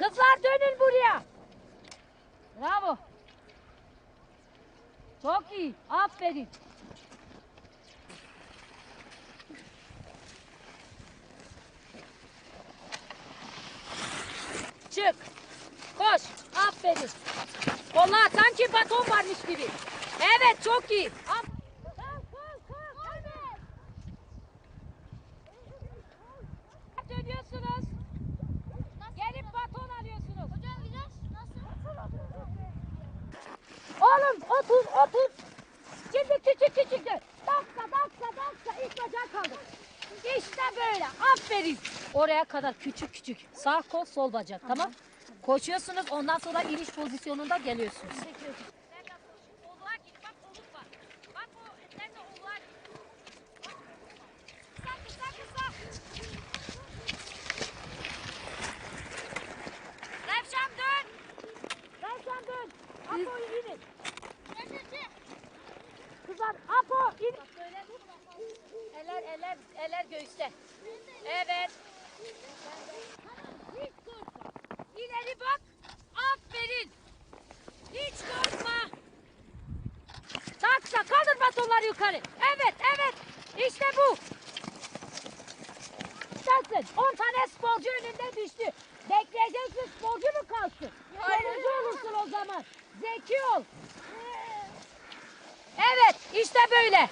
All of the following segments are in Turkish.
Kızlar dönün buraya. Bravo. Çok iyi. Aferin. Çık. Koş. Aferin. Kollar sanki baton varmış gibi. Evet çok iyi. Af- otur otur. Şimdi küçük küçük dön. Dakika dakika dakika. İlk bacak kaldı. İşte böyle. Aferin. Oraya kadar küçük küçük. Sağ kol sol bacak tamam. Koşuyorsunuz ondan sonra iniş pozisyonunda geliyorsunuz. Oluğa git bak oluk var. Bak o nerede oluğa git. Kısa kısa kısa. Revşan dön. Revşan dön. Apo'yu inin. Kızlar Apo in. Eller eller göğüste. Evet. Hiç korkma. İleri bak. Aferin. Hiç korkma. Taksa kaldır batonları yukarı. Evet evet. İşte bu. Sensin. 10 tane sporcu önünde düştü. Bekleyeceksin sporcu mu kalsın? Sonuncu olursun o zaman. Zeki ol. Evet işte böyle.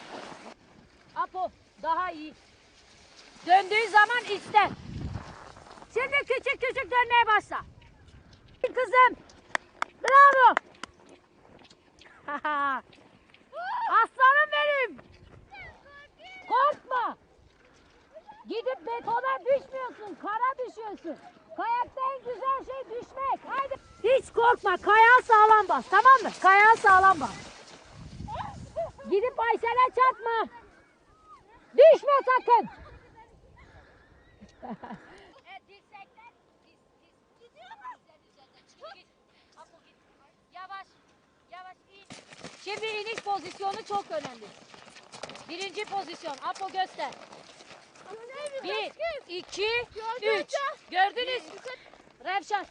Apo daha iyi. Döndüğü zaman iste. Şimdi küçük küçük dönmeye başla. Kızım. Bravo. Aslanım benim. Korkma. Gidip betona düşmüyorsun. Kara düşüyorsun. Kayakta en güzel şey düşmek. Haydi. Hiç korkma. Kayağı sağlam bas. Tamam mı? Kayağı sağlam bas. Gidip Aysel'e çarpma. Düşme sakın. Yavaş, yavaş in. Şimdi iniş pozisyonu çok önemli. Birinci pozisyon. Apo göster. Bir, iki, üç. Gördünüz. Revşan.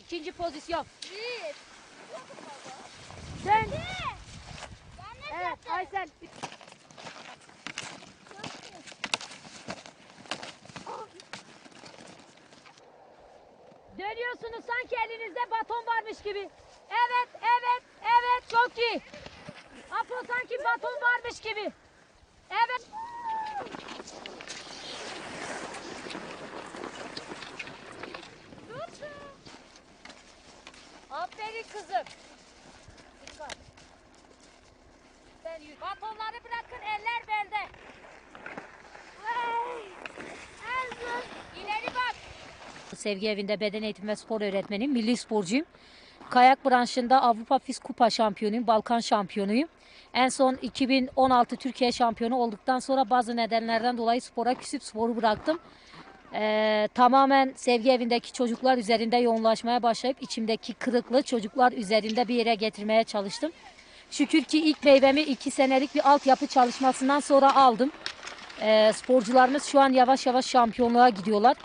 İkinci pozisyon. Bir. Dön. Evet Aysel. Dönüyorsunuz sanki elinizde baton varmış gibi. Evet, evet, evet çok iyi. Apo sanki baton varmış gibi. Evet. Aferin kızım. Dikkat. Batonları bırakın eller belde. İleri bak. Sevgi Evi'nde beden eğitimi ve spor öğretmeniyim. Milli sporcuyum. Kayak branşında Avrupa Fiz Kupa şampiyonuyum. Balkan şampiyonuyum. En son 2016 Türkiye şampiyonu olduktan sonra bazı nedenlerden dolayı spora küsüp sporu bıraktım. Ee, tamamen sevgi evindeki çocuklar üzerinde yoğunlaşmaya başlayıp içimdeki kırıklığı çocuklar üzerinde bir yere getirmeye çalıştım. Şükür ki ilk meyvemi iki senelik bir altyapı çalışmasından sonra aldım. Ee, sporcularımız şu an yavaş yavaş şampiyonluğa gidiyorlar.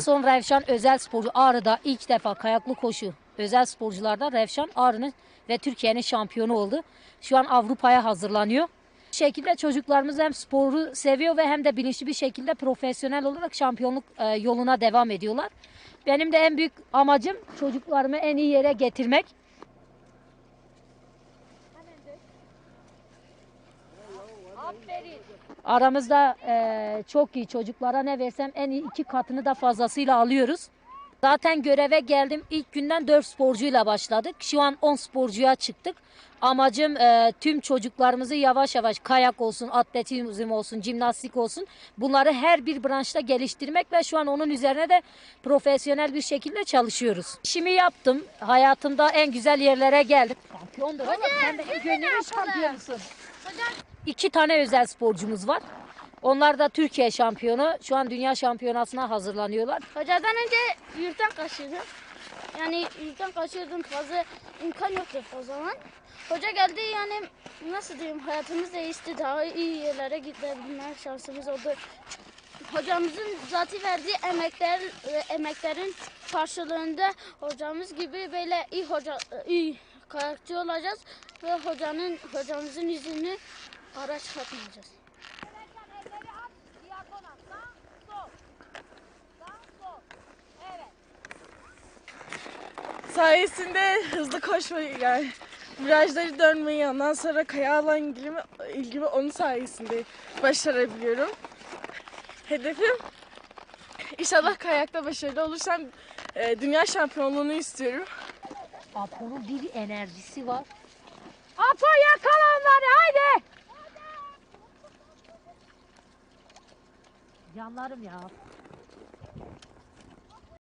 Son Revşan özel sporcu Ağrı'da ilk defa kayaklı koşu özel sporcularda Revşan Ağrı'nın ve Türkiye'nin şampiyonu oldu. Şu an Avrupa'ya hazırlanıyor. Bu şekilde çocuklarımız hem sporu seviyor ve hem de bilinçli bir şekilde profesyonel olarak şampiyonluk e, yoluna devam ediyorlar. Benim de en büyük amacım çocuklarımı en iyi yere getirmek. Aferin. Aramızda eee, çok iyi çocuklara ne versem en iyi iki katını da fazlasıyla alıyoruz. Zaten göreve geldim ilk günden 4 sporcuyla başladık. Şu an 10 sporcuya çıktık. Amacım eee, tüm çocuklarımızı yavaş yavaş kayak olsun, atletizm olsun, jimnastik olsun bunları her bir branşta geliştirmek ve şu an onun üzerine de profesyonel bir şekilde çalışıyoruz. İşimi yaptım. Hayatımda en güzel yerlere geldim. Şampiyondur oğlum. Sen de gönlümün şampiyonusun. Hocam İki tane özel sporcumuz var. Onlar da Türkiye şampiyonu. Şu an dünya şampiyonasına hazırlanıyorlar. hocadan önce yurttan kaçırdım. Yani yurttan kaçırdım fazla imkan yoktu o zaman. Hoca geldi yani nasıl diyeyim hayatımız değişti. Daha iyi yerlere gidebilme şansımız oldu. hocamızın zaten verdiği emekler emeklerin karşılığında hocamız gibi böyle iyi hoca iyi kayakçı olacağız ve hocanın hocamızın yüzünü kara çıkartmayacağız. sayesinde hızlı koşmayı yani virajları dönmeyi ondan sonra kayağla ilgimi, ilgimi onun sayesinde başarabiliyorum. Hedefim inşallah kayakta başarılı olursam e, dünya şampiyonluğunu istiyorum. Apo'nun bir enerjisi var. Apo yakala onları haydi. Yanlarım ya.